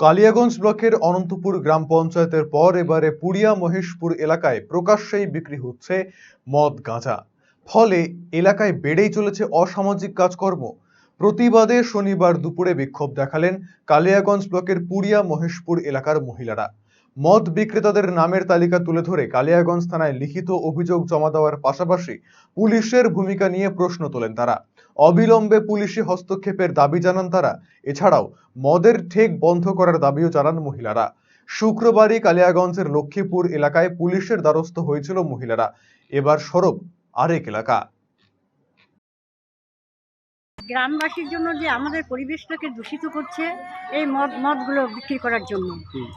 কালিয়াগঞ্জ ব্লকের অনন্তপুর গ্রাম পঞ্চায়েতের পর এবারে পুরিয়া মহেশপুর এলাকায় প্রকাশ্যেই বিক্রি হচ্ছে মদ, গাঁজা। ফলে এলাকায় বেড়েই চলেছে অসামাজিক কাজকর্ম। প্রতিবাদে শনিবার দুপুরে বিক্ষোভ দেখালেন কালিয়াগঞ্জ ব্লকের পুরিয়া মহেশপুর এলাকার মহিলারা। মদ বিক্রেতাদের নামের তালিকা তুলে ধরে কালিয়াগঞ্জ থানায় লিখিত অভিযোগ জমা দেওয়ার পাশাপাশি পুলিশের ভূমিকা নিয়ে প্রশ্ন তোলেন তারা। অবিলম্বে পুলিশি হস্তক্ষেপের দাবি জানান তারা। এছাড়াও মদের ঠেক বন্ধ করার দাবিও জানান মহিলারা। শুক্রবারই কালিয়াগঞ্জের লক্ষ্মীপুর এলাকায় পুলিশের দ্বারস্থ হয়েছিল মহিলারা। এবার সরব আরেক এলাকা। গ্রামবাসীর জন্য যে আমাদের পরিবেশটাকে দূষিত করছে এই মদ মদগুলো বিক্রি করার জন্য।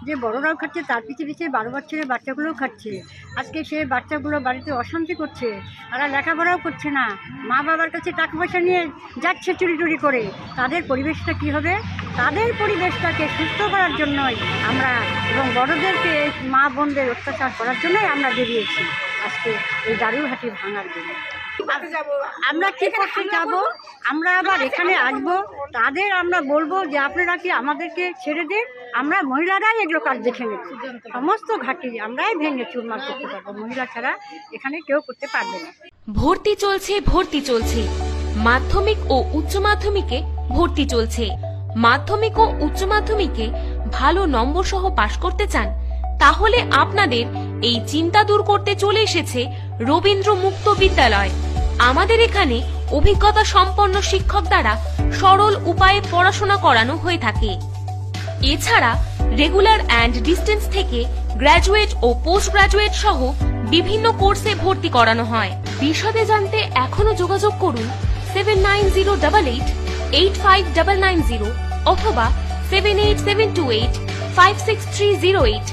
যে বড়রাও খাচ্ছে তার পিছিয়ে পিছিয়ে বারো বছরের বাচ্চাগুলোও খাচ্ছে। আজকে সেই বাচ্চাগুলো বাড়িতে অশান্তি করছে তারা লেখাপড়াও করছে না। মা বাবার কাছে টাকা পয়সা নিয়ে যাচ্ছে চুরি টুরি করে। তাদের পরিবেশটা কি হবে? তাদের পরিবেশটাকে সুস্থ করার জন্যই আমরা এবং বড়দেরকে এই মা বোনদের অত্যাচার করার জন্যই আমরা বেরিয়েছি আজকে এই দারুহাটি ভাঙার জন্য আমরা কি করতে যাব? আমরা আবার এখানে আসব। তাদের আমরা বলব যে আপনারা কি আমাদেরকে ছেড়ে দিন? আমরা মহিলারাই এগুলো কাজ দেখে নেব। সমস্ত ঘাটি আমরাই ভেঙে চুরমার করতে পারব। মহিলা ছাড়া এখানে কেউ করতে পারবে না। ভর্তি চলছে ভর্তি চলছে। মাধ্যমিক ও উচ্চ মাধ্যমিকে ভর্তি চলছে। মাধ্যমিক ও উচ্চ মাধ্যমিকে ভালো নম্বর সহ পাশ করতে চান তাহলে আপনাদের এই চিন্তা দূর করতে চলে এসেছে রবীন্দ্র মুক্ত বিদ্যালয়। আমাদের এখানে অভিজ্ঞতা সম্পন্ন শিক্ষক দ্বারা সরল উপায়ে পড়াশোনা করানো হয়ে থাকে। এছাড়া রেগুলার অ্যান্ড ডিস্টেন্স থেকে গ্র্যাজুয়েট ও পোস্ট গ্র্যাজুয়েট সহ বিভিন্ন কোর্সে ভর্তি করানো হয়। বিশদে জানতে এখনও যোগাযোগ করুন seven nine zero double eight eight five double nine zero অথবা seven eight seven two eight five six three zero eight